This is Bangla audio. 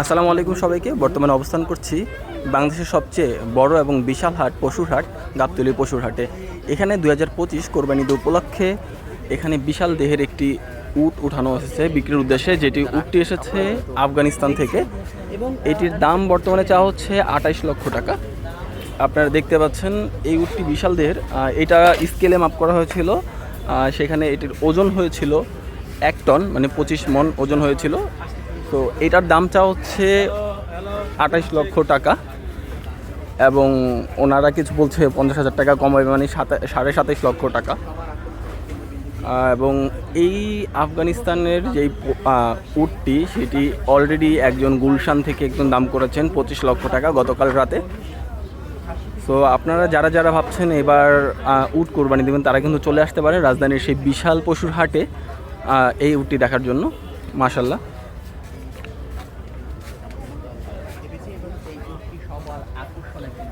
আসসালামু আলাইকুম সবাইকে। বর্তমানে অবস্থান করছি বাংলাদেশের সবচেয়ে বড় এবং বিশাল হাট, পশুর হাট, গাবতলি পশুর হাটে। এখানে দু হাজার পঁচিশ কোরবানি উপলক্ষে এখানে বিশাল দেহের একটি উট উঠানো এসেছে বিক্রির উদ্দেশ্যে, যেটি উটটি এসেছে আফগানিস্তান থেকে। এটির দাম বর্তমানে চাওয়া হচ্ছে আঠাইশ লক্ষ টাকা। আপনারা দেখতে পাচ্ছেন এই উটটি বিশাল দেহের। এটা স্কেলে মাপ করা হয়েছিল। সেখানে এটির ওজন হয়েছিল এক টন মানে পঁচিশ মন ওজন হয়েছিল। তো এটার দামটা হচ্ছে আঠাইশ লক্ষ টাকা এবং ওনারা কিছু বলছে পঞ্চাশ হাজার টাকা কমাবে মানে সাড়ে সাতাইশ লক্ষ টাকা। এবং এই আফগানিস্তানের যেই উটটি, সেটি অলরেডি একজন গুলশান থেকে একজন দাম করেছেন পঁচিশ লক্ষ টাকা গতকাল রাতে। সো আপনারা যারা যারা ভাবছেন এবার উট কোরবানি দেবেন, তারা কিন্তু চলে আসতে পারে রাজধানীর সেই বিশাল পশুর হাটে এই উটটি দেখার জন্য মাশাল্লাহ